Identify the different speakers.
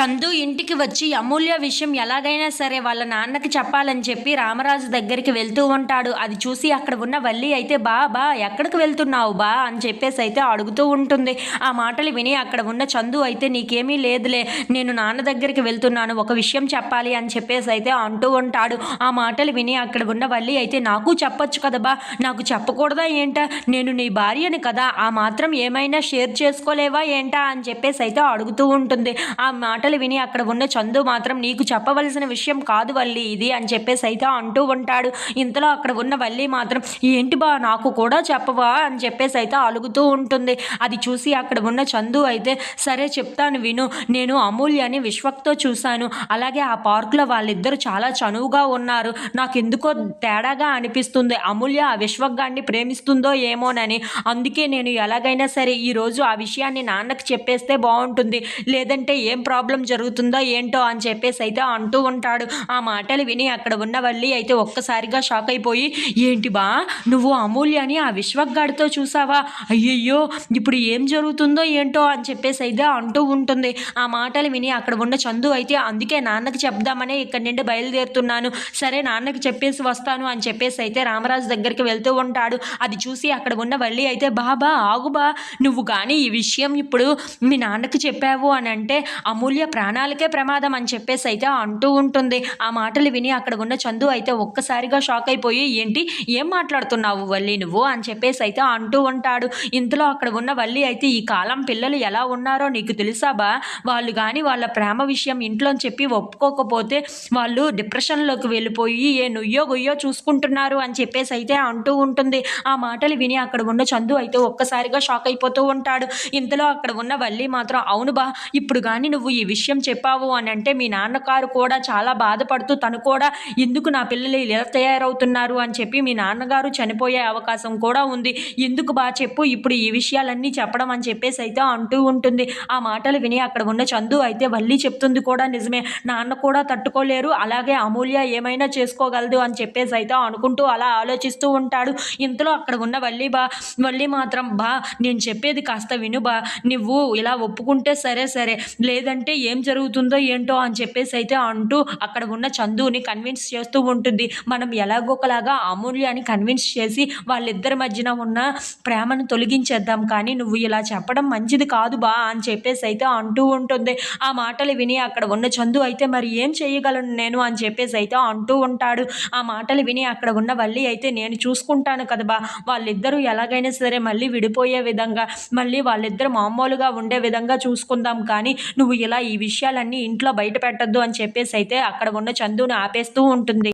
Speaker 1: చందు ఇంటికి వచ్చి అమూల్య విషయం ఎలాగైనా సరే వాళ్ళ నాన్నకి చెప్పాలని చెప్పి రామరాజు దగ్గరికి వెళ్తూ ఉంటాడు. అది చూసి అక్కడ ఉన్న వల్లి అయితే బా బా ఎక్కడికి వెళ్తున్నావు బా? అని చెప్పేసి అయితే అడుగుతూ ఉంటుంది. ఆ మాటలు విని అక్కడ ఉన్న చందు అయితే నీకేమీ లేదులే నేను నాన్న దగ్గరికి వెళ్తున్నాను ఒక విషయం చెప్పాలి అని చెప్పేసి అయితే అంటూ ఉంటాడు. ఆ మాటలు విని అక్కడ ఉన్న వల్లి అయితే నాకు చెప్పొచ్చు కదా బా నాకు చెప్పకూడదా ఏంటా? నేను నీ భార్యని కదా ఆ మాత్రం ఏమైనా షేర్ చేసుకోలేవా ఏంటా? అని చెప్పేసి అయితే అడుగుతూ ఉంటుంది. ఆ మాటలు విని అక్కడ ఉన్న చందు మాత్రం నీకు చెప్పవలసిన విషయం కాదు వల్లి ఇది అని చెప్పేసి అయితే అంటూ ఉంటాడు. ఇంతలో అక్కడ ఉన్న వల్లి మాత్రం ఏంటి బా నాకు కూడా చెప్పవా? అని చెప్పేసి అయితే అలుగుతూ ఉంటుంది. అది చూసి అక్కడ ఉన్న చందు అయితే సరే చెప్తాను విను. నేను అమూల్యని విశ్వక్తో చూశాను. అలాగే ఆ పార్కులో వాళ్ళిద్దరూ చాలా చనువుగా ఉన్నారు. నాకు ఎందుకో తేడాగా అనిపిస్తుంది. అమూల్య ఆ విశ్వగాన్ని ప్రేమిస్తుందో ఏమోనని. అందుకే నేను ఎలాగైనా సరే ఈరోజు ఆ విషయాన్ని నాన్నకి చెప్పేస్తే బాగుంటుంది. లేదంటే ఏం ప్రాబ్లం జరుగుతుందో ఏంటో అని చెప్పేసి అయితే అంటూ ఉంటాడు. ఆ మాటలు విని అక్కడ ఉన్న వల్లి అయితే ఒక్కసారిగా షాక్ అయిపోయి ఏంటి బా నువ్వు అమూల్యని ఆ విశ్వగాడితో చూసావా? అయ్యయ్యో ఇప్పుడు ఏం జరుగుతుందో ఏంటో అని చెప్పేసి అయితే అంటూ ఉంటుంది. ఆ మాటలు విని అక్కడ ఉన్న చందు అయితే అందుకే నాన్నకి చెప్దామనే ఇక్కడ నుండి బయలుదేరుతున్నాను. సరే నాన్నకి చెప్పేసి వస్తాను అని చెప్పేసి అయితే రామరాజు దగ్గరికి వెళ్తూ ఉంటాడు. అది చూసి అక్కడ ఉన్న వల్లి అయితే బాబా ఆగుబా నువ్వు కానీ ఈ విషయం ఇప్పుడు మీ నాన్నకి చెప్పావు అని అంటే అమూల్య అమూల్య ప్రాణాలకే ప్రమాదం అని చెప్పేసి అయితే అంటూ ఉంటుంది. ఆ మాటలు విని అక్కడ ఉన్న చందు అయితే ఒక్కసారిగా షాక్ అయిపోయి ఏంటి ఏం మాట్లాడుతున్నావు వల్లి నువ్వు? అని చెప్పేసి అయితే అంటూ ఉంటాడు. ఇంతలో అక్కడ ఉన్న వల్లి అయితే ఈ కాలం పిల్లలు ఎలా ఉన్నారో నీకు తెలుసాబా వాళ్ళు కానీ వాళ్ళ ప్రేమ విషయం ఇంట్లో చెప్పి ఒప్పుకోకపోతే వాళ్ళు డిప్రెషన్లోకి వెళ్ళిపోయి ఏ నుయ్యో గుయ్యో చూసుకుంటున్నారు అని చెప్పేసి అయితే అంటూ ఉంటుంది. ఆ మాటలు విని అక్కడ ఉన్న చందు అయితే ఒక్కసారిగా షాక్ అయిపోతూ ఉంటాడు. ఇంతలో అక్కడ ఉన్న వల్లి మాత్రం అవును బా ఇప్పుడు కానీ నువ్వు ఈ విషయం చెప్పావు అని అంటే మీ నాన్నగారు కూడా చాలా బాధపడుతూ తను కూడా ఎందుకు నా పిల్లలు ఇలా తయారవుతున్నారు? అని చెప్పి మీ నాన్నగారు చనిపోయే అవకాశం కూడా ఉంది. ఎందుకు బా చెప్పు ఇప్పుడు ఈ విషయాలన్నీ చెప్పడం అని చెప్పేసి అయితే అంటూ ఉంటుంది. ఆ మాటలు విని అక్కడ ఉన్న చందు అయితే వల్లి చెప్తుంది కూడా నిజమే. నాన్న కూడా తట్టుకోలేరు. అలాగే అమూల్య ఏమైనా చేసుకోగలదు అని చెప్పేసి అయితే అనుకుంటూ అలా ఆలోచిస్తూ ఉంటాడు. ఇంతలో అక్కడ ఉన్న వల్లి బా వల్లి మాత్రం బా నేను చెప్పేది కాస్త విను బా. నువ్వు ఇలా ఒప్పుకుంటే సరే సరే. లేదంటే ఏం జరుగుతుందో ఏంటో అని చెప్పేసి అయితే అంటూ అక్కడ ఉన్న చందుని కన్విన్స్ చేస్తూ ఉంటుంది. మనం ఎలాగోకలాగా అమూల్యాన్ని కన్విన్స్ చేసి వాళ్ళిద్దరి మధ్యన ఉన్న ప్రేమను తొలగించేద్దాం. కానీ నువ్వు ఇలా చెప్పడం మంచిది కాదు బా అని చెప్పేసి అయితే అంటూ ఉంటుంది. ఆ మాటలు విని అక్కడ ఉన్న చందు అయితే మరి ఏం చేయగలను నేను అని చెప్పేసి అయితే అంటూ ఉంటాడు. ఆ మాటలు విని అక్కడ ఉన్న వల్లి అయితే నేను చూసుకుంటాను కదా బా. వాళ్ళిద్దరూ ఎలాగైనా సరే మళ్ళీ విడిపోయే విధంగా మళ్ళీ వాళ్ళిద్దరు మామూలుగా ఉండే విధంగా చూసుకుందాం. కానీ నువ్వు ఇలా ఈ విషయాలన్నీ ఇంట్లో బయట పెట్టద్దు అని చెప్పేసి అయితే అక్కడ ఉన్న చందుని ఆపేస్తూ ఉంటుంది.